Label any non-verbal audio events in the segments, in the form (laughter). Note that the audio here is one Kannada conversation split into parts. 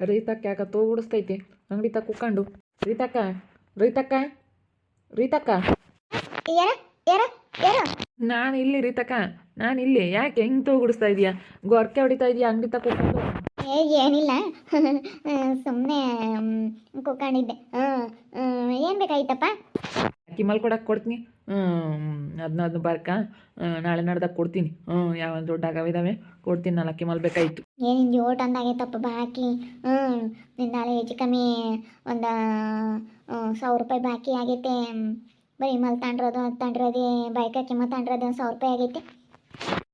ರೀತಕ್ಕ ತೋ ತೋಗುಡಿಸ್ತೈತಿ ಅಂಗಡಿ ತಕ್ಕ ಕುಕ್ಕಂಡು ರೀತಕ್ಕ ರೀತಕ್ಕ ರೀತಕ್ಕ. ಯಾರ ನಾನು ಇಲ್ಲಿ ರೀತಕ್ಕ ನಾನು ಇಲ್ಲಿ ಯಾಕೆ ಹೆಂಗೆ ತೋಗುಡಿಸ್ತಾ ಇದೀಯಾ? ಗೊರ್ಕೆ ಹೊಡಿತಾ ಇದೀಯಾ? ಅಂಗಡಿ ತಕ್ಕ ಕುಕ್ಕೊಂಡು ಏ ಏನಿಲ್ಲ. (laughs) ಸುಮ್ಮನೆ ಕುತ್ಕೊಂಡಿದ್ದೆ. ಹಾಂ ಏನು ಬೇಕಾಯ್ತಪ್ಪ? ಅಕ್ಕಿ ಮಲ್ ಕೊಡಕ್ಕೆ ಕೊಡ್ತೀನಿ. ಅದನ್ನ ಅದನ್ನ ಬರ್ಕ. ನಾಳೆ ನಾಡ್ದಾಗ ಕೊಡ್ತೀನಿ. ಹ್ಞೂ ಯಾವ ದೊಡ್ಡ ಆಗವಿದಾವೆ ಕೊಡ್ತೀನಿ ನಾಲ್ಕು ಅಕ್ಕಿ ಮಲ್ ಬೇಕಾಯಿತು. ಏನು ನಿಂಗೆ ಓಟ್ ಅಂದಾಗೈತಪ್ಪ ಬಾಕಿ ಹ್ಞೂ ನಾಳೆ ಹೆಚ್ಚು ಕಮ್ಮಿ ಒಂದು ಸಾವಿರ ರೂಪಾಯಿ ಬಾಕಿ ಆಗೈತೆ. ಬರೀ ಮಲ್ ತಗೊಂಡ್ರದು ಅದು ತಗೊಂಡ್ರದೆ ಬೈಕ್ ಮಲ್ ತಗೊಂಡ್ರದು ಒಂದು ಸಾವಿರ ರೂಪಾಯಿ ಆಗೈತೆ.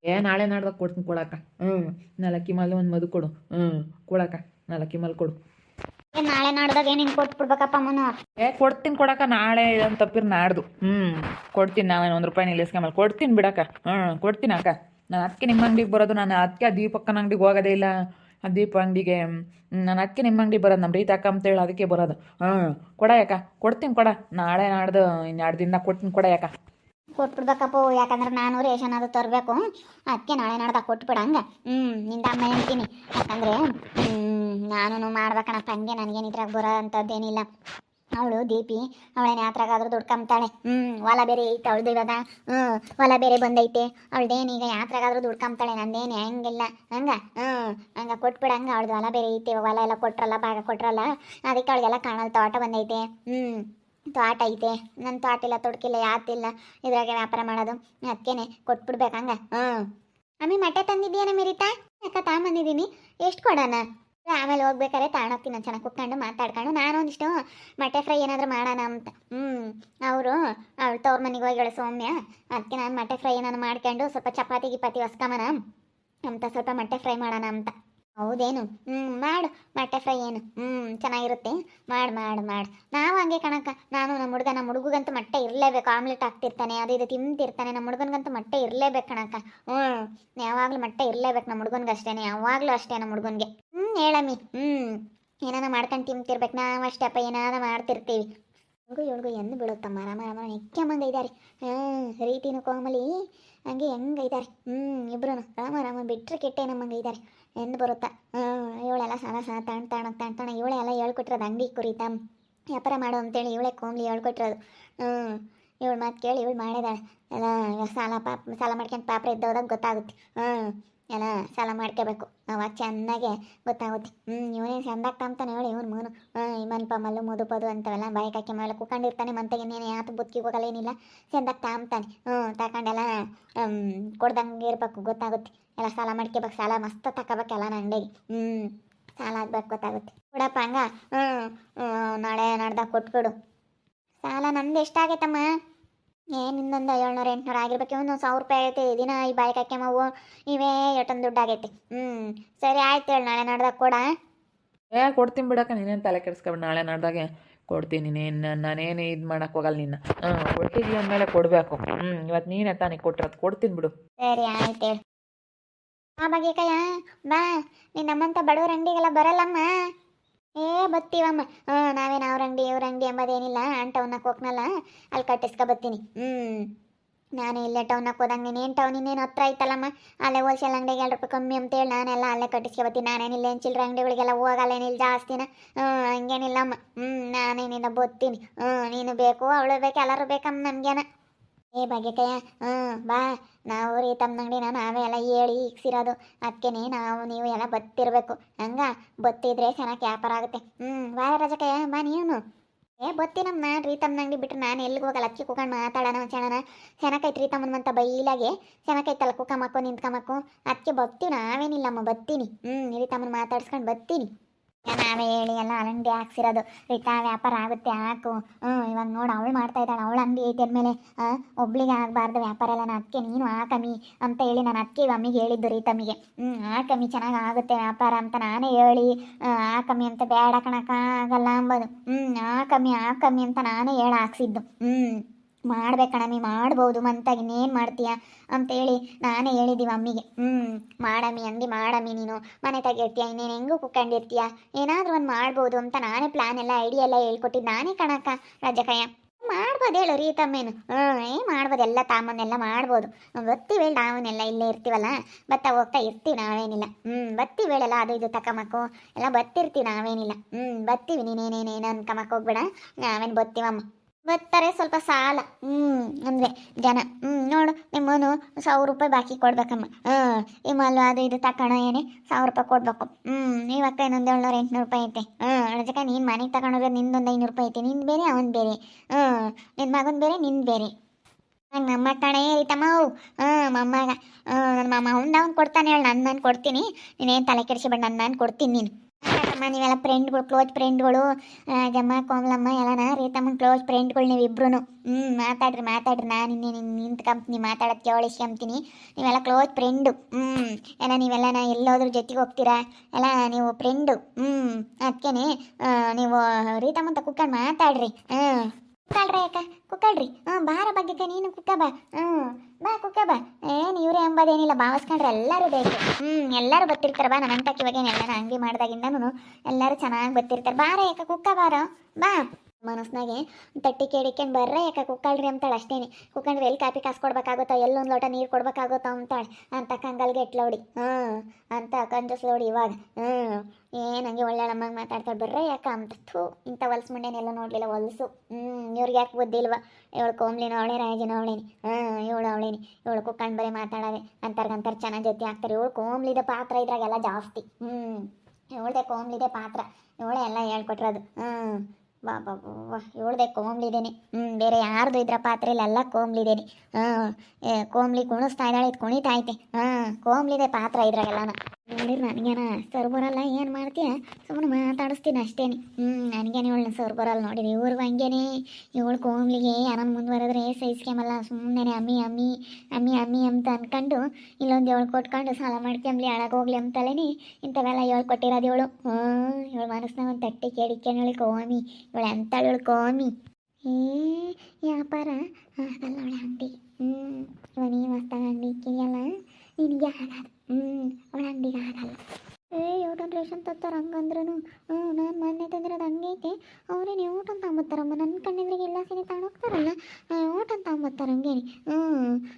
ಏ ನಾಳೆ ನಾಡ್ದಾಗ ಕೊಡ್ತೀನಿ ಕೊಡಕ್ಕ. ಹ್ಞೂ ನಾಲ್ಕು ಅಕ್ಕಿ ಒಂದು ಮದು ಕೊಡು. ಹ್ಞೂ ಕೊಡಕ್ಕ ನಾಲ್ಕು ಅಕ್ಕಿ ಕೊಡು. ಏ ನಾಳೆ ನಾಡ್ದಾಗ ಏನು ಹಿಂಗೆ ಕೊಟ್ಬಿಡ್ಬೇಕಪ್ಪ ಅಮ್ಮನ? ಏ ಕೊಡ್ತೀನಿ ಕೊಡಕ್ಕ ನಾಳೆ ಇದನ್ನು ತಪ್ಪಿರ ನಾಡ್ದು. ಹ್ಞೂ ಕೊಡ್ತೀನಿ ನಾವೇನು ಒಂದು ರೂಪಾಯಿ ನಿಲ್ಲಿಸ್ಕೊಂಬಲ್ಲಿ ಕೊಡ್ತೀನಿ ಬಿಡಕ್ಕ. ಹ್ಞೂ ಕೊಡ್ತೀನಿ ಅಕ್ಕ. ನಾನು ಅದಕ್ಕೆ ನಿಮ್ಮ ಅಂಗಡಿಗೆ ಬರೋದು ನಾನು ಅದಕ್ಕೆ ಆ ದೀಪಕ್ಕನ ಅಂಗಡಿಗೆ ಹೋಗೋದೇ ಇಲ್ಲ. ಆ ದೀಪ ಅಂಗಡಿಗೆ ನಾನು ಅದಕ್ಕೆ ನಿಮ್ಮ ಅಂಗಡಿಗೆ ಬರೋದು ನಮ್ಮ ರೀತಿ ಅಕ್ಕ ಅಂತೇಳಿ ಅದಕ್ಕೆ ಬರೋದು. ಹ್ಞೂ ಕೊಡ ಯಾಕ? ಕೊಡ್ತೀನಿ ಕೊಡ. ನಾಳೆ ನಾಡ್ದು ಇನ್ನು ಎರಡು ದಿನ ಕೊಡ್ತೀನಿ ಕೊಡ ಯಾಕ? ಕೊಟ್ಬಿಡ್ಬೇಕಪ್ಪ, ಯಾಕಂದ್ರೆ ನಾನು ರೇಷನ್ ಅದು ತರಬೇಕು. ಅದಕ್ಕೆ ನಾಳೆ ನಾಡ್ದಾಗ ಕೊಟ್ಬಿಡ ಹಂಗ. ಹ್ಞೂ ನಿಂದ ಅಮ್ಮ ಹೇಳ್ತೀನಿ. ಯಾಕಂದರೆ ನಾನು ಮಾಡ್ಬೇಕಣಪ್ಪ ಹಂಗೆ ನನಗೇನು ಇದ್ರಾಗ ಬರೋ ಅಂಥದ್ದೇನಿಲ್ಲ ಅವಳು ದೀಪಿ, ಅವಳೇನು ಯಾತ್ರಾಗಾದ್ರೂ ದುಡ್ಕೊಂಬ್ತಾಳೆ. ಹ್ಞೂ ಹೊಲ ಬೇರೆ ಐತೆ, ಅವಳ್ದು ಇವಾಗ. ಹ್ಞೂ ಹೊಲ ಬೇರೆ ಬಂದೈತೆ. ಅವಳ್ದೇನು ಈಗ ಯಾತ್ರಾಗಾದ್ರೂ ದುಡ್ಕೊಂಬ್ತಾಳೆ, ನಂದೇನು ಹೆಂಗಿಲ್ಲ. ಹಂಗೆ ಹ್ಞೂ ಹಂಗೆ ಕೊಟ್ಬಿಡ ಹಂಗೆ, ಅವಳ್ದು ಹೊಲ ಬೇರೆ ಐತೆ ಹೊಲ ಎಲ್ಲ ಕೊಟ್ರಲ್ಲ, ಭಾಗ ಕೊಟ್ರಲ್ಲ. ಅದಕ್ಕೆ ಅವಳಿಗೆಲ್ಲ ಕಾಣಲ್ ತೋಟ ಬಂದೈತೆ. ಹ್ಞೂ ತೋಟ ಐತೆ. ನನ್ನ ತೋಟ ಇಲ್ಲ ತೊಡಕಿಲ್ಲ ಯಾತಿಲ್ಲ ಇದ್ರಾಗೆ ವ್ಯಾಪಾರ ಮಾಡೋದು. ಅದಕ್ಕೇನೆ ಕೊಟ್ಬಿಡ್ಬೇಕು ಹಂಗೆ. ಹ್ಞೂ ಅಮ್ಮಿ, ಮಟ್ಟೆ ತಂದಿದ್ದೀಯನ ಮಿರಿತಾ? ಯಾಕ ತಗೊಂಬಂದಿದ್ದೀನಿ. ಎಷ್ಟು ಕೊಡೋಣ? ಆಮೇಲೆ ಹೋಗ್ಬೇಕಾರೆ ತಗೊಂಡೋಗ್ತೀನಿ ನಾನು ಚೆನ್ನಾಗಿ ಕುತ್ಕೊಂಡು ಮಾತಾಡ್ಕೊಂಡು. ನಾನು ಒಂದಿಷ್ಟು ಮೊಟ್ಟೆ ಫ್ರೈ ಏನಾದರೂ ಮಾಡೋಣ ಅಂತ. ಹ್ಞೂ ಅವರು, ಅವಳು ತವ್ರ ಮನೆಗೆ ಹೋಗಿ ಸೌಮ್ಯ. ಅದಕ್ಕೆ ನಾನು ಮೊಟ್ಟೆ ಫ್ರೈ ಏನಾದ್ರು ಮಾಡ್ಕೊಂಡು ಸ್ವಲ್ಪ ಚಪಾತಿ, ಗಿಪಾತಿ ಹೊಸ್ಕೊಂಬನ ಅಂತ ಸ್ವಲ್ಪ ಮೊಟ್ಟೆ ಫ್ರೈ ಮಾಡೋಣ ಅಂತ. ಹೌದೇನು? ಹ್ಞೂ ಮಾಡು. ಮೊಟ್ಟೆ ಫ್ರೈ ಏನು? ಹ್ಞೂ ಚೆನ್ನಾಗಿರುತ್ತೆ. ಮಾಡು ಮಾಡು ಮಾಡು. ನಾವು ಹಂಗೆ ಕಣಕ್ಕ. ನಾನು ನಮ್ಮ ಹುಡುಗ, ನಮ್ಮ ಹುಡುಗಂತೂ ಮೊಟ್ಟೆ ಇರಲೇಬೇಕು. ಆಮ್ಲೆಟ್ ಹಾಕ್ತಿರ್ತಾನೆ, ಅದು ಇದು ತಿಂತಿರ್ತಾನೆ. ನಮ್ಮ ಹುಡುಗನಿಗಂತೂ ಮಟ್ಟೆ ಇರಲೇಬೇಕು ಕಣಕ್ಕ. ಹ್ಞೂ ಯಾವಾಗಲೂ ಮಟ್ಟೆ ಇರಲೇಬೇಕು ನಮ್ಮ ಹುಡುಗನ್ಗೆ ಅಷ್ಟೇ ಯಾವಾಗಲೂ ಅಷ್ಟೇ ನಮ್ಮ ಹುಡುಗನಿಗೆ. ಹ್ಞೂ ಹೇಳಮ್ಮಿ. ಹ್ಞೂ ಏನಾನ ಮಾಡ್ಕೊಂಡು ತಿಂತಿರ್ಬೇಕು. ನಾವು ಅಷ್ಟೇ ಅಪ್ಪ, ಏನಾನ ಮಾಡ್ತಿರ್ತೀವಿ. ಹುಡುಗ ಹುಡುಗ ಎಂದು ಬೀಳುತ್ತಮ್ಮ? ರಾಮ ರಾಮ ಹೆಕ್ಕಮ್ಮಂಗೆ ಮಂಗ ಇದ್ದಾರೆ ಹಾಂ, ರೀತಿನೂ ಕೋಮಲಿ. ಹಂಗೆ ಹೆಂಗೆ ಇದ್ದಾರೆ ಹ್ಞೂ ಇಬ್ರು ರಾಮ ರಾಮ. ಬಿಟ್ಟರೆ ಕೆಟ್ಟೆ ನಮ್ಮಂಗೆ ಇದ್ದಾರೆ ಎಂದು ಬರುತ್ತಾ? ಇವಳೆಲ್ಲ ಸಾಲ ಸಾಲ ತಣ್ಣ ತಣ್ಣ ತಣ್ಣ ತಣ್ಣ ಇವಳೆ ಎಲ್ಲ ಹೇಳ್ಕೊಟ್ಟಿರೋದು ಅಂಗಡಿ ಕುರಿತ. ವ್ಯಾಪಾರ ಮಾಡು ಅಂತೇಳಿ ಇವಳೆ ಕೋಮ್ಲಿ ಹೇಳ್ಕೊಟ್ಟಿರೋದು. ಹ್ಞೂ ಇವಳು ಮಾತು ಕೇಳಿ ಇವಳು ಮಾಡಿದಾಳೆ. ಎಲ್ಲ ಸಾಲ ಪಾಪ, ಸಾಲ ಮಾಡ್ಕೊಂಡು ಪಾಪ ಇದ್ದೋದಾಗ ಗೊತ್ತಾಗುತ್ತೆ. ಹ್ಞೂ ಎಲ್ಲ ಸಾಲ ಮಾಡ್ಕೋಬೇಕು. ಅವಾಗ ಚೆನ್ನಾಗೆ ಗೊತ್ತಾಗುತ್ತೆ. ಹ್ಞೂ ಇವನೇ ಚಂದಾಗ್ತಾಂತಾನೆ ಹೇಳಿ ಇವನು ಮೂನು ಮನ್ಪ ಮಲ್ಲು ಮುದುಪದು ಅಂತವೆಲ್ಲ ಬಾಯಿ ಕಾಕಿ ಮೇಲೆ ಕುಕೊಂಡಿರ್ತಾನೆ ಮಂತೆಗೆ ಇನ್ನೇನು ಯಾತು ಬುತ್ತಿಗೆ ಹೋಗಲ್ಲ ಏನಿಲ್ಲ. ಚಂದಾಗಿ ತಾಮ್ತಾನೆ ಹ್ಞೂ ತಗೊಂಡೆಲ್ಲ ಕೊಡ್ದಂಗೆ ಇರಬೇಕು ಗೊತ್ತಾಗುತ್ತೆ. ಎಲ್ಲ ಸಾಲ ಮಾಡ್ಕೋಬೇಕು ಸಾಲ ಮಸ್ತ್ ಎಲ್ಲ ಅಂಗಡಿಗೆ ಹ್ಞೂ ಸಾಲ ಆಗ್ಬೇಕು ಗೊತ್ತಾಗುತ್ತೆ. ಕೊಡಪ್ಪ ಹಂಗ? ಹ್ಞೂ ನಾಳೆ ನಾಡ್ದಾಗ ಕೊಟ್ಬಿಡು. ಸಾಲ ನಂದು ಎಷ್ಟಾಗೈತಮ್ಮ ಏನು ಇನ್ನೊಂದು ಏಳ್ನೂರು ಎಂಟ್ನೂರು ಆಗಿರ್ಬೇಕು. ಒಂದು ಸಾವಿರ ರೂಪಾಯಿ ಆಗೈತೆ. ದಿನ ಈ ಬಾಯಿ ಮಾವು ಇವೇ ಎಷ್ಟೊಂದು ದುಡ್ಡು ಆಗೈತೆ. ಹ್ಞೂ ಸರಿ ಆಯ್ತು ಹೇಳಿ ನಾಳೆ ನಾಡ್ದಾಗ ಕೊಡ. ಏ ಕೊಡ್ತೀನಿ ಬಿಡಕ್ಕ ನೀನೇನು ತಲೆ ಕೆಡಿಸ್ಕೊಬೇಡ. ನಾಳೆ ನಾಡ್ದಾಗೆ ಕೊಡ್ತೀನಿ ನೀನು. ನಾನೇನು ಇದು ಮಾಡಕ್ಕೆ ಹೋಗಲ್ಲ ನಿನ್ನ. ಹಾಂ ಕೊಟ್ಟಿದ್ದೀಯ ಅಂದಮೇಲೆ ಕೊಡಬೇಕು. ಹ್ಞೂ ಇವತ್ತು ನೀನೇ ತಾನೇ ಕೊಟ್ಟಿರೋದು ಕೊಡ್ತೀನಿ ಬಿಡು. ಸರಿ ಆಯ್ತು ಆ ಬಗೆಕಯ್ಯ, ಬಾ. ನೀನು ನಮ್ಮಂಥ ಬಡವ್ರ ಅಂಗಡಿಗೆಲ್ಲ ಬರಲ್ಲಮ್ಮ. ಏ, ಬತ್ತೀವಮ್ಮ. ಹ್ಞೂ ನಾವೇನು ಅವ್ರ ಅಂಗಡಿ, ಇವ್ರ ಅಂಗಡಿ ಎಂಬುದೇನಿಲ್ಲ. ಆನ್ ಹೋಗ್ನಲ್ಲ. ಅಲ್ಲಿ ಕಟ್ಟಿಸ್ಕೊ ಬತ್ತೀನಿ. ಹ್ಞೂ ನಾನು ಇಲ್ಲೇ ಟೌನಕ್ಕೆ ಹೋದಂಗೆ ನೀನೇನು ಟೌನ್ ಇನ್ನೇನು ಹತ್ರ ಐತಲ್ಲಮ್ಮ? ಅಲ್ಲೇ ಹೋಲ್ಸೇಲ್ ಅಂಗಡಿಗೆ ಎರಡು ರೂಪಾಯಿ ಕಮ್ಮಿ ಅಂತೇಳಿ ನಾನೆಲ್ಲ ಅಲ್ಲೇ ಕಟ್ಟಿಸ್ಕೊಬತ್ತೀನಿ ನಾನೇನಿಲ್ಲ ಏನು ಚಿಲ್ಲರೆ ಅಂಗಡಿಗಳಿಗೆಲ್ಲ ಹೋಗಲ್ಲ, ಏನಿಲ್ಲ ಜಾಸ್ತಿನ. ಹ್ಞೂ ಹಂಗೇನಿಲ್ಲಮ್ಮ. ಹ್ಞೂ ನಾನೇನಿಲ್ಲ ಬತ್ತೀನಿ. ಹ್ಞೂ ನೀನು ಬೇಕು, ಅವಳು ಬೇಕು, ಎಲ್ಲರೂ ಬೇಕಮ್ಮ ನಮಗೇನ ಏ ಭಾಗ್ಯಕಯ್ಯ ಹ್ಞೂ ಬಾ. ನಾವು ರೀ ತಮ್ಮ ಅಂಗಡಿನ, ನಾವೇ ಎಲ್ಲ ಹೇಳಿ ಇಕ್ಸಿರೋದು ಅದಕ್ಕೇನೆ ನಾವು, ನೀವು ಎಲ್ಲ ಬತ್ತಿರಬೇಕು. ಹಂಗ? ಬತ್ತಿದ್ರೆ ಚೆನ್ನಾಗಿ ವ್ಯಾಪಾರ ಆಗುತ್ತೆ. ಹ್ಞೂ ಬಾ ರಜಕಯ್ಯ ಬಾ ನೀನು. ಏ, ಬತ್ತಿ ನಮ್ಮ ನಾನು ರೀತಮ್ಮನ ಅಂಗಡಿ ಬಿಟ್ರೆ ನಾನು ಎಲ್ಲಿಗೆ ಹೋಗಲ್ಲ? ಅಕ್ಕಿ ಕೂಕೊಂಡು ಮಾತಾಡೋಣ ಚೆನ್ನಾನ ಚೆನ್ನಾಗೈತೆ ರೀತಮ್ಮನ ಅಂತ ಬೈಲಾಗೆ. ಚೆನ್ನಾಗೈತಲ್ಲ ಕುಕ್ಕಮಕ್ಕೋ ನಿಂತ್ಕೊಂಬಕ್ಕು ಅದಕ್ಕೆ ಬತ್ತೀವಿ ನಾವೇನಿಲ್ಲಮ್ಮ, ಬತ್ತೀನಿ. ಹ್ಞೂ ರೀತಮ್ಮನ ಮಾತಾಡ್ಸ್ಕೊಂಡು ಬತ್ತೀನಿ. ನಾವೇ ಹೇಳಿ ಎಲ್ಲ ಅಲಂಡಿ ಹಾಕ್ಸಿರೋದು. ರಿಟಾ ವ್ಯಾಪಾರ ಆಗುತ್ತೆ, ಹಾಕು. ಹ್ಞೂ ಇವಾಗ ನೋಡು ಅವಳು ಮಾಡ್ತಾ ಇದ್ದಾಳೆ, ಅವಳು ಅಂಗಡಿ ಐತೆ ಅಂದಮೇಲೆ ಒಬ್ಳಿಗೆ ಆಗಬಾರ್ದು ವ್ಯಾಪಾರ ಎಲ್ಲ ನಾನು ಅದಕ್ಕೆ ನೀನು ಹಾಕಮ್ಮಿ ಅಂತ ಹೇಳಿ ನಾನು ಅಕ್ಕಿ ಅಮ್ಮಿಗೆ ಹೇಳಿದ್ದು ರೀ ತಮ್ಮಿಗೆ ಹ್ಞೂ ಹಾಕಮ್ಮಿ ಚೆನ್ನಾಗಿ ಆಗುತ್ತೆ ವ್ಯಾಪಾರ ಅಂತ ನಾನೇ ಹೇಳಿ ಹಾಕಮ್ಮಿ ಅಂತ ಬೇಡ ಕಣಕ್ಕಾಗಲ್ಲ ಅಂಬೋದು. ಹ್ಞೂ ಹಾಕಮ್ಮಿ ಹಾಕಮ್ಮಿ ಅಂತ ನಾನೇ ಹೇಳಿ ಹಾಕ್ಸಿದ್ದು. ಹ್ಞೂ ಮಾಡ್ಬೇಕಣಮ್ಮಿ ಮಾಡ್ಬೋದು, ಮಂತಾಗಿ ಇನ್ನೇನು ಮಾಡ್ತೀಯ ಅಂತೇಳಿ ನಾನೇ ಹೇಳಿದ್ದೀವಿ ಅಮ್ಮಿಗೆ ಹ್ಞೂ ಮಾಡಮ್ಮಿ ಅಂದಿ ಮಾಡಮ್ಮಿ ನೀನು. ಮನೆ ತೆಗಿರ್ತೀಯ, ಇನ್ನೇನು ಹೆಂಗು ಕುಕ್ಕಂಡಿರ್ತೀಯ ಏನಾದರೂ ಒಂದು ಮಾಡ್ಬೋದು ಅಂತ ನಾನೇ ಪ್ಲ್ಯಾನ್ ಎಲ್ಲ ಐಡಿಯಾ ಎಲ್ಲ ಹೇಳ್ಕೊಟ್ಟಿದ್ದು ನಾನೇ ಕಣಕ್ಕ, ರಜಕಯ್ಯ. ಮಾಡ್ಬೋದು ಹೇಳು ರೀ ತಮ್ಮೇನು ಹ್ಞೂ ಏ, ಮಾಡ್ಬೋದು, ಎಲ್ಲ ತಾಮನ್ನೆಲ್ಲ ಮಾಡ್ಬೋದು. ಬರ್ತೀವಿ ಹೇಳಿ ನಾವನ್ನೆಲ್ಲ ಇಲ್ಲೇ ಇರ್ತೀವಲ್ಲ, ಬತ್ತಾ ಹೋಗ್ತಾ ಇರ್ತೀವಿ ನಾವೇನಿಲ್ಲ. ಹ್ಞೂ ಬತ್ತೀವಿ ಹೇಳಲ್ಲ ಅದು ಇದು ತಕಮಕ್ಕು ಎಲ್ಲ ಬತ್ತಿರ್ತೀವಿ ನಾವೇನಿಲ್ಲ. ಹ್ಞೂ ಬತ್ತೀವಿ, ನೀನೇನೇನೇನು ಅನ್ಕಮಕ್ಕೆ ಹೋಗ್ಬೇಡ, ನಾವೇನು ಬರ್ತೀವಮ್ಮ ಬರ್ತಾರೆ ಸ್ವಲ್ಪ ಸಾಲ. ಹ್ಞೂ ಅಂದರೆ ಜನ. ಹ್ಞೂ ನೋಡು ನಿಮ್ಮನು ಸಾವಿರ ರೂಪಾಯಿ ಬಾಕಿ ಕೊಡ್ಬೇಕಮ್ಮ. ಹಾಂ ಇಮಲ್ವ ಅದು ಇದು ತಗೋಣ ಏನೇ? ಸಾವಿರ ರೂಪಾಯಿ ಕೊಡ್ಬೇಕು. ಹ್ಞೂ ನೀವು ಅಕ್ಕ ಇನ್ನೊಂದು ಏಳ್ನೂರ ಎಂಟುನೂರು ರೂಪಾಯಿ ಐತೆ. ಹ್ಞೂ ಅದಕ್ಕೆ ನೀನು ಮನೆಗೆ ತಗೊಂಡೋದ್ರೆ ನಿಂದೊಂದು ಐನೂರು ರೂಪಾಯಿ ಐತೆ. ನಿಂದು ಬೇರೆ, ಅವನ್ ಬೇರೆ. ಹ್ಮ್ ನಿನ್ನ ಮಗನ್ ಬೇರೆ, ನಿಂದು ಬೇರೆ. ನಮ್ಮ ಕಣೆ ರೀತಮ್ಮ ಅವು. ಹಾಂ, ಮಮ್ಮಗ. ಹ್ಮ್ ನನ್ನ ಮಾಮ, ಅವ್ನು ಅವ್ನು ಕೊಡ್ತಾನೆ ಹೇಳಿ ನನ್ನ ನಾನು ಕೊಡ್ತೀನಿ. ನೀನೇನು ತಲೆ ಕೆಡಿಸ್ಬೇಡ ನನ್ನ ನಾನು ಕೊಡ್ತೀನಿ ನೀನು. ಅಮ್ಮ ನೀವೆಲ್ಲ ಫ್ರೆಂಡ್ಗಳು ಕ್ಲೋಸ್ ಫ್ರೆಂಡ್ಗಳು ಜಮ್ಮ, ಕೋಮಲಮ್ಮ ಎಲ್ಲನ ರೀತಮ್ಮನ ಕ್ಲೋಸ್ ಫ್ರೆಂಡ್ಗಳು ನೀವಿಬ್ರು ಹ್ಞೂ ಮಾತಾಡ್ರಿ ಮಾತಾಡ್ರಿ. ನಾನು ಇನ್ನೇ ನಿಂತು ಕಂಪ್ನಿ ಮಾತಾಡೋದು ಕೇಳಿಸ್ಕೊಂತೀನಿ ನೀವೆಲ್ಲ ಕ್ಲೋಸ್ ಫ್ರೆಂಡು ಹ್ಞೂ ಎಲ್ಲ ನೀವೆಲ್ಲ ನಾ ಎಲ್ಲೋದ್ರ ಜೊತೆಗೆ ಹೋಗ್ತೀರಾ? ಎಲ್ಲ ನೀವು ಫ್ರೆಂಡು ಹ್ಞೂ ಅದಕ್ಕೇ ನೀವು ರೀತಮ್ಮ ಅಂತ ಕುತ್ಕೊಂಡು ಮಾತಾಡ್ರಿ. ಹ್ಞೂ ಕುಕ್ಕಳ್ರಿ ಅಕ್ಕ, ಕುಕ್ಕಳ್ರಿ. ಹ್ಞೂ ಬಾರ ಬಗ್ಗೆಕ್ಕ ನೀನು ಕುಕ್ಕ ಬಾ. ಹ್ಞೂ ಬಾ ಕುಕ್ಕ ಬಾ. ಏನು ಇವ್ರೆ ಎಂಬುದೇನಿಲ್ಲ ಭಾವಿಸ್ಕೊಂಡ್ರೆ ಎಲ್ಲರೂ ಬೇಕು. ಹ್ಮ್, ಎಲ್ಲರೂ ಬರ್ತಿರ್ತಾರೆ ಬಾ ಅಂಟಕ್ಕೆ ಇವಾಗ ಎಲ್ಲ ಅಂಗಡಿ ಮಾಡಿದಾಗಿಂದನು ಎಲ್ಲರೂ ಚೆನ್ನಾಗಿ ಬರ್ತಿರ್ತಾರೆ. ಬಾರ ಯಾಕ ಕುಕ್ಕ ಬಾರ. ಬಾ. ಮನಸ್ನಾಗೆ ತಟ್ಟಿ ಕೇಳಿಕೊಂಡು ಬರ್ರೆ, ಯಾಕ ಕುಕ್ಕಳ್ರಿ ಅಂತಾಳೆ ಅಷ್ಟೇನೆ. ಕುಕ್ಕಂಡ್ರೆ ಎಲ್ಲಿ ಕಾಪಿ ಕಾಸು ಕೊಡ್ಬೇಕಾಗುತ್ತೋ ಎಲ್ಲೊಂದು ಲೋಟ ನೀರು ಕೊಡ್ಬೇಕಾಗುತ್ತೋ ಅಂತಾಳೆ. ಅಂತ ಕಂಗಲ್ಗೆ ಇಟ್ಲೋಡಿ ಹ್ಞೂ ಅಂತ ಕಂಜಸ್ಲೋಡಿ ಇವಾಗ. ಹ್ಞೂ ಏನು ಹಂಗೆ ಒಳ್ಳೆಳಮ್ಮಗೆ ಮಾತಾಡ್ತಾಳೆ ಬರ್ರೆ, ಯಾಕ ಅಂತ ಥೂ, ಇಂಥ ಹೊಲ್ಸು ಮುಂಡೆನೆಲ್ಲ ನೋಡಲಿಲ್ಲ ಹೊಲ್ಸು. ಹ್ಞೂ ಇವ್ರಿಗೆ ಯಾಕೆ ಬುದ್ಧಿ ಇಲ್ವಾ? ಇವಳು ಕೋಮ್ಲಿನ ಅವಳೆ ರಾಜನ ಅವಳೇನಿ. ಹ್ಞೂ ಇವಳು ಅವಳೇನಿ. ಇವಳು ಕುಕ್ಕಂಡು ಬರೀ ಮಾತಾಡೋದೆ ಅಂತಾರ್ಗಂತಾರೆ ಚೆನ್ನಾಗಿ ಜೊತೆ ಆಗ್ತಾರೆ. ಇವಳು ಕೋಮ್ಲಿದ ಪಾತ್ರ ಇದ್ರಾಗೆಲ್ಲ ಜಾಸ್ತಿ. ಹ್ಞೂ ಇವಳದೇ ಕೋಮ್ಲಿದೆ ಪಾತ್ರ. ಇವಳೇ ಎಲ್ಲ ಹೇಳ್ಕೊಟ್ರದು. ಹ್ಞೂ ಬಾ ಬಾ ಬಾ ಹ್ಮ್ ಕೋಮ್ಲಿದೇನೆ. ಹ್ಞೂ ಬೇರೆ ಯಾರ್ದು ಇದ್ರ ಪಾತ್ರೆಯಲ್ಲಿ ಎಲ್ಲ ಕೋಮ್ಲಿದೇನೆ. ಹಾಂ ಕೋಮ್ಲಿ ಕುಣಿಸ್ತಾ ಇದ್ದಾಳೆ, ಇದು ಕುಣಿತಾ ಐತೆ. ಹಾಂ, ಕೋಮ್ಲಿದೆ ಪಾತ್ರ ಇದ್ರಾಗೆಲ್ಲನ. ನೋಡಿರಿ ನನಗೇನ ಸರ್ ಬರಲ್ಲ ಏನು ಮಾಡ್ತೀಯ? ಸುಮ್ಮನೆ ಮಾತಾಡಿಸ್ತೀನಿ ಅಷ್ಟೇನೆ. ಹ್ಞೂ ನನಗೇನೆ ಇವಳನ್ನ ಸರ್ ಬರಲ್ಲ ನೋಡಿರಿ ಇವ್ರಿಗೂ ಹಂಗೇನೆ ಇವಳು ಕೋಮ್ಲಿಗೆ ಯಾರನ್ನ ಮುಂದುವರೆದ್ರೆ ಸಹಿಸ್ಕೊಂಬಲ್ಲ ಸುಮ್ಮನೆ ಅಮ್ಮಿ ಅಮ್ಮಿ ಅಮ್ಮಿ ಅಮ್ಮಿ ಅಂತ ಅನ್ಕೊಂಡು ಇಲ್ಲೊಂದು ಏಳು ಕೊಟ್ಕೊಂಡು ಸಾಲ ಮಾಡ್ಕೊಂಬ್ಲಿ ಹೋಗ್ಲಿ ಅಂತಲೇನಿ ಇಂಥವೆಲ್ಲ ಏಳು ಕೊಟ್ಟಿರೋದು ಇವಳು. ಹ್ಞೂ ಇವಳು ಮನಸ್ಸಿನಾಗ ಒಂದು ತಟ್ಟೆ ಕೇಳಿಕೊಂಡು ಕೋಮಿ. ಇವಳು ಎಂತಾಳು ಇವಳು ಕೋಮಿ. ಏ, ವ್ಯಾಪಾರ? ಅದಲ್ಲ ಅವಳ ಅಂಗಡಿ. ಹ್ಞೂ ಇವ ನೀ ಮಸ್ತಾಗ ಅಂಗಡಿ ಇಕ್ಕಿದೆಯಲ್ಲ, ನಿನಗೆ ಆಗಲ್ಲ ಹ್ಞೂ ಅವಳ ಅಂಗಡಿಗೆ ಆಗಲ್ಲ ಏ ತತ್ತಾರ ಹಂಗಂದ್ರೂ ಹ್ಞೂ, ನಾನು ಮೊನ್ನೆ ತಂದಿರೋದು ಹಂಗೈತೆ ಅವರೇನು ಊಟ ತಾಂಬತ್ತಾರಮ್ಮ ನನ್ನ ಕಣ್ಣೆದ್ರಿಗೆ ಎಲ್ಲ ಸರಿ ತಗೊಂಡೋಗ್ತಾರಲ್ಲ ಊಟ ತಾಂಬತ್ತಾರ ಹಂಗೇನೆ ಹ್ಞೂ,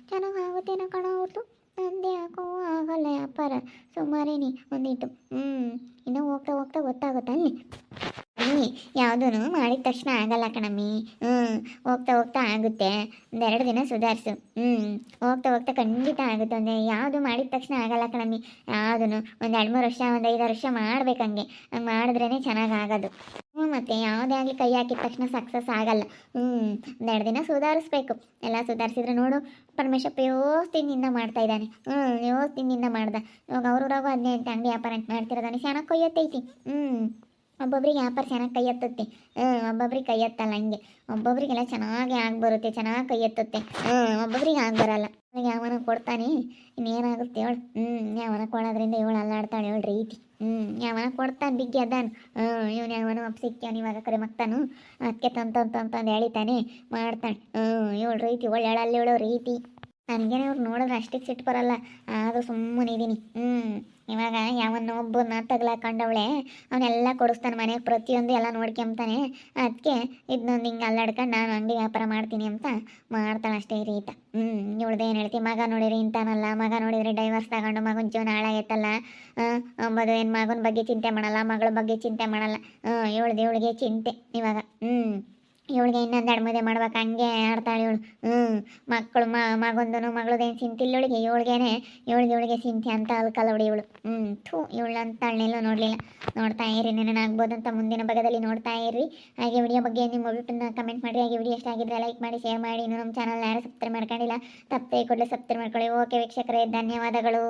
ಚೆನ್ನಾಗಿ ಆಗುತ್ತೇನೋ ಕಣ ಅವ್ರದ್ದು ನಂದೇ ಯಾಕೋ ಆಗಲ್ಲ ವ್ಯಾಪಾರ. ಸುಮಾರೇನಿ ಒಂದಿಟ್ಟು. ಹ್ಞೂ, ಇನ್ನೂ ಹೋಗ್ತಾ ಹೋಗ್ತಾ ಗೊತ್ತಾಗುತ್ತೆ ಅಲ್ಲಿ? ಯಾವುದೂ ಮಾಡಿದ ತಕ್ಷಣ ಆಗಲ್ಲ ಕಣಮ್ಮಿ. ಹ್ಞೂ ಹೋಗ್ತಾ ಹೋಗ್ತಾ ಆಗುತ್ತೆ. ಒಂದೆರಡು ದಿನ ಸುಧಾರಿಸು. ಹ್ಞೂ ಹೋಗ್ತಾ ಹೋಗ್ತಾ ಖಂಡಿತ ಆಗುತ್ತೆ. ಅಂದರೆ ಯಾವುದು ಮಾಡಿದ ತಕ್ಷಣ ಆಗಲ್ಲ ಕಣಮ್ಮಿ. ಯಾವುದೂ ಒಂದು ಎರಡು ಮೂರು ವರ್ಷ, ಒಂದು ಐದು ವರ್ಷ ಮಾಡ್ಬೇಕಂಗೆ ಹಂಗೆ. ಮಾಡಿದ್ರೇ ಚೆನ್ನಾಗಿ ಆಗೋದು. ಹ್ಞೂ ಮತ್ತೆ ಯಾವುದೇ ಆಗಲಿ ಕೈ ಹಾಕಿದ ತಕ್ಷಣ ಸಕ್ಸಸ್ ಆಗಲ್ಲ. ಹ್ಞೂ ಒಂದೆರಡು ದಿನ ಸುಧಾರಿಸ್ಬೇಕು. ಎಲ್ಲ ಸುಧಾರಿಸಿದ್ರೆ ನೋಡು ಪರಮೇಶಪ್ಪ ಯೋಸ್ತಿನಿಂದ ಮಾಡ್ತಾ ಇದ್ದಾನೆ. ಹ್ಞೂ ಯೋಸ್ತಿನಿಂದ ಮಾಡ್ದ. ಇವಾಗ ಅವ್ರೂರಾಗೂ ಹದಿನೈದು ಅಂಗಡಿ ವ್ಯಾಪಾರ ಮಾಡ್ತಿರೋದಾನೆ ಚೆನ್ನಾಗಿ ಕೊಯ್ಯತ್ತೈತಿ. ಹ್ಞೂ ಒಬ್ಬೊಬ್ರಿಗೆ ವ್ಯಾಪಾರ ಚೆನ್ನಾಗಿ ಕೈ ಎತ್ತುತ್ತೆ. ಹ್ಞೂ ಒಬ್ಬೊಬ್ರಿಗೆ ಕೈ ಎತ್ತಲ್ಲ ಹಂಗೆ. ಒಬ್ಬೊಬ್ರಿಗೆಲ್ಲ ಚೆನ್ನಾಗಿ ಆಗಿ ಬರುತ್ತೆ, ಚೆನ್ನಾಗಿ ಕೈ ಎತ್ತುತ್ತೆ. ಹ್ಞೂ ಒಬ್ಬೊಬ್ರಿಗೆ ಆಗಿ ಬರಲ್ಲ. ಅವ್ನಿಗೆ ಯಾವನ ಕೊಡ್ತಾನೆ, ಇನ್ನೇನಾಗುತ್ತೆ ಹೇಳು. ಹ್ಞೂ ಯಾವನ ಕೊಡೋದ್ರಿಂದ ಇವಳು ಅಲ್ಲಾಡ್ತಾಳೆ ಹೇಳು ರೀತಿ. ಹ್ಞೂ ಯಾವನ ಕೊಡ್ತಾನೆ, ಬಿಗ್ಗಿ ಅದಾನು. ಹ್ಞೂ ಇವನು ಯಾವನ ಸಿಕ್ಕ್ಯಾನ ಇವಾಗ ಕರೆ ಮಕ್ತಾನು ಅದಕ್ಕೆ ತಂತಂತಂತಂದು ಎಳಿತಾನೆ, ಮಾಡ್ತಾನೆ. ಹ್ಞೂ ಇವಳು ರೀತಿ ಒಳ್ಳೆಳಲ್ಲಿ ಹೇಳೋ ರೀತಿ. ನನಗೇನೆ ಅವ್ರು ನೋಡಿದ್ರೆ ಅಷ್ಟಕ್ಕೆ ಸಿಟ್ಟು ಬರಲ್ಲ. ಆದರೂ ಸುಮ್ಮನೆ ಇದ್ದೀನಿ ಹ್ಞೂ ಇವಾಗ ಯಾವನ್ನ ಒಬ್ಬನ ತಗ್ಲಾಕೊಂಡವಳೆ ಅವನ್ನೆಲ್ಲ ಕೊಡಿಸ್ತಾನೆ ಮನೆಗೆ ಪ್ರತಿಯೊಂದು ಎಲ್ಲ ನೋಡ್ಕೊಂತಾನೆ ಅದಕ್ಕೆ ಇದನ್ನೊಂದು ಹಿಂಗೆ ಅಲ್ಲಾಡ್ಕೊಂಡು ನಾನು ಅಂಗಡಿ ವ್ಯಾಪಾರ ಮಾಡ್ತೀನಿ ಅಂತ ಮಾಡ್ತಾಳೆ ಅಷ್ಟೇ ರೀತ. ಹ್ಞೂ ಇವಳ್ದು ಏನು ಹೇಳ್ತೀನಿ ಮಗ ನೋಡಿರಿ ಇಂತಾನಲ್ಲ ಮಗ ನೋಡಿದ್ರೆ ಡೈವರ್ಸ್ ತಗೊಂಡು ಮಗನ ಜೀವನ ಹಾಳಾಗೈತಲ್ಲ. ಅಂಬೋದು ಏನು ಮಗನ ಬಗ್ಗೆ ಚಿಂತೆ ಮಾಡಲ್ಲ, ಮಗಳ ಬಗ್ಗೆ ಚಿಂತೆ ಮಾಡಲ್ಲ. ಇವಳ್ದು ಇವಳಿಗೆ ಚಿಂತೆ ಇವಾಗ. ಹ್ಞೂ ಇವಳಿಗೆ ಇನ್ನೊಂದು ಎರಡು ಮದುವೆ ಮಾಡ್ಬೇಕು, ಹಂಗೆ ಆಡ್ತಾಳೆ ಇವಳು. ಹ್ಞೂ ಮಕ್ಕಳು ಮಗೊಂದನು ಮಗಳದೇನು ಸಿಂತಿಲ್ಲ ಇವಳಿಗೆ. ಇವಳಿಗೇನೆ, ಇವಳಿಗೆ ಇವಳಿಗೆ ಚಿಂತೆ ಅಂತ ಅಲ್ಕಲ್ಲ ಹೊಡಿ ಇವಳು. ಹ್ಞೂ ಥೂ ಇವಳು ಅಂತ ಅಳ್ನೆಲ್ಲ ನೋಡಲಿಲ್ಲ. ನೋಡ್ತಾ ಇರಿ ನೆನಾಗ್ಬೋದು ಅಂತ ಮುಂದಿನ ಭಾಗದಲ್ಲಿ ನೋಡ್ತಾ ಇರ್ರಿ ಹಾಗೆ ವಿಡಿಯೋ ಬಗ್ಗೆ ನಿಮ್ಮ ಒಬ್ಬರನ್ನ ಕಮೆಂಟ್ ಮಾಡಿ. ಹಾಗೆ ವಿಡಿಯೋ ಇಷ್ಟ ಆಗಿದ್ರೆ ಲೈಕ್ ಮಾಡಿ ಶೇರ್ ಮಾಡಿ. ಇನ್ನು ನಮ್ಮ ಚಾನಲ್ ಯಾರು ಸಬ್ಸ್ಕ್ರೈಬ್ ಮಾಡ್ಕೊಂಡಿಲ್ಲ ತಪ್ಪೇ ಕೂಡಲೇ ಸಬ್ಸ್ಕ್ರೈಬ್ ಮಾಡ್ಕೊಳ್ಳಿ. ಓಕೆ ವೀಕ್ಷಕರೇ, ಧನ್ಯವಾದಗಳು.